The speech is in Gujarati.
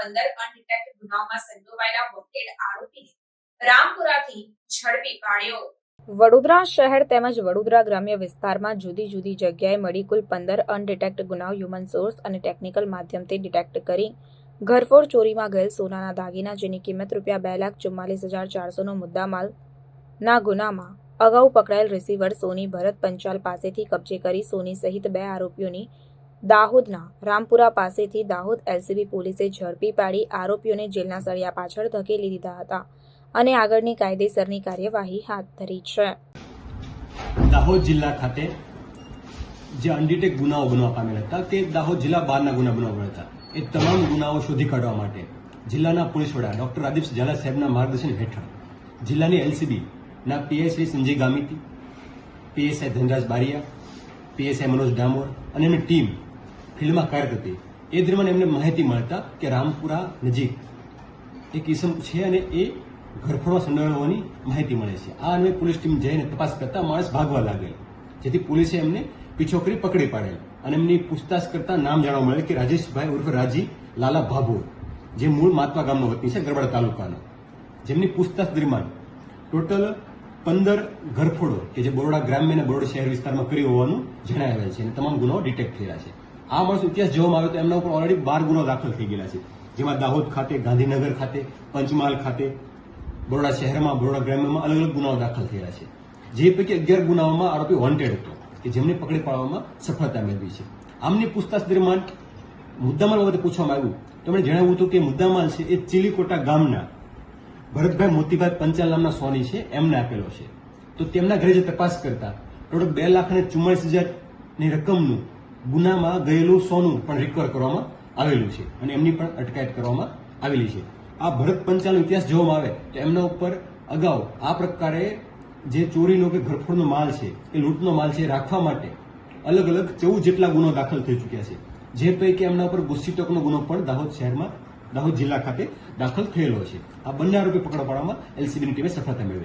પંદર અનડિટેક્ટ ગુનામાં સંડોવાયેલા વોન્ટેડ આરોપીને રામપુરાથી ઝડપી પાડ્યો. વડોદરા શહેર તેમજ વડોદરા ગ્રામ્ય વિસ્તારમાં જુદી જુદી જગ્યાએ મળી કુલ પંદર અનડિટેક્ટ ગુનાઓ હ્યુમન સોર્સ અને ટેકનિકલ માધ્યમથી ડિટેક્ટ કરી ઘરફોડ ચોરીમાં ગયેલ સોનાના દાગીના જેની કિંમત રૂપિયા બે લાખ ચુમ્માલીસ હજાર ચારસોનો મુદ્દામાલ ના ગુનામાં અગાઉ પકડાયેલ રિસીવર સોની ભરત પંચાલ પાસેથી કબજે કરી સોની સહિત બે આરોપીઓની દાહોદના રામપુરા પાસેથી દાહોદ એલસીબી પોલીસે ઝડપી પાડી આરોપીઓને જેલના સળિયા પાછળ ધકેલી દીધા હતા અને આગળની કાયદેસરની કાર્યવાહી હાથ ધરી છે. દાહોદ જિલ્લા ખાતે જે અનડિટેક ગુનાઓ બનવા પામેલ હતા તે દાહોદ જિલ્લા બહારના ગુના બનવા હતા. એ તમામ ગુનાઓ શોધી કાઢવા માટે જિલ્લાના પોલીસ વડા ડોક્ટર રાદીપ ઝાલા સાહેબના માર્ગદર્શન હેઠળ જિલ્લાની એલસીબી ના PS Shri Sanjay Gamiti, PSI Dhanraj Bariya, PSI Manoj Damor અને એમની ટીમ ફિલ્ડમાં કાર્યરત હતી એ દરમિયાન એમને માહિતી મળતા કે રામપુરા નજીક એક ઇસમ છે અને એ ઘરફોડમાં સંડોવાયેલ હોવાની માહિતી મળે છે. આ અન્વયે પોલીસ ટીમ જઈને તપાસ કરતા માણસ ભાગવા લાગેલ જેથી પોલીસે એમને પીછો કરી પકડી પાડેલ અને એમની પૂછતાછ કરતા નામ જાણવા મળે કે રાજેશભાઈ ઉર્ફે રાજી લાલા ભાભોર, જે મૂળ માતવા ગામનો વતની છે ગરબડા તાલુકાનો. જેમની પૂછતાછ દરમિયાન ટોટલ પંદર ઘરફોડો કે જે બરોડા ગ્રામ્ય અને બરોડા શહેર વિસ્તારમાં કર્યું હોવાનું જણાવેલ છે અને તમામ ગુનાઓ ડિટેક્ટ થયેલા છે. આ માણસ ઇતિહાસ જોવામાં આવે તો એમના ઉપર ઓલરેડી બાર ગુનો દાખલ થઈ ગયેલા છે. જેમાં દાહોદ ખાતે, ગાંધીનગર ખાતે, પંચમહાલ ખાતે, બરોડા શહેરમાં, બરોડા ગ્રામ્યમાં અલગ અલગ ગુનાઓ દાખલ થયેલા છે. જે પૈકી અગિયાર ગુનાઓમાં આરોપી વોન્ટેડ હતો, કે જેમને પકડી પાડવામાં સફળતા મેળવી છે. આમની પૂછતાછ દરમિયાન મુદ્દામાલ બાબતે પૂછવામાં આવ્યું. તો એમણે જણાવ્યું હતું કે મુદ્દામાલ છે એ ચીલીકોટા ગામના ભરતભાઈ મોતીભાઈ પંચાલ નામના સોની છે, એમને આપેલો છે. તો તેમના ઘરે જે તપાસ કરતા, ટોટલ બે લાખ અને ચુમ્માળીસ હજારની રકમનું ગુનામાં ગયેલું સોનું પણ રિકવર કરવામાં આવેલું છે અને એમની પણ અટકાયત કરવામાં આવેલી છે. આ ભરત પંચાલનો ઇતિહાસ જોવામાં આવે તો એમના ઉપર અગાઉ આ પ્રકારે જે ચોરીનો કે ઘરફોડનો માલ છે એ લૂંટનો માલ છે રાખવા માટે અલગ અલગ ચૌદ જેટલા ગુનો દાખલ થઈ ચૂક્યા છે. જે પૈકી એમના ઉપર ગુસ્સીટકનો ગુનો પણ દાહોદ શહેરમાં, દાહોદ જિલ્લા ખાતે દાખલ થયેલો છે. આ બંને આરોપી પકડ પાડવામાં એલસીબીની ટીમે સફળતા મેળવી.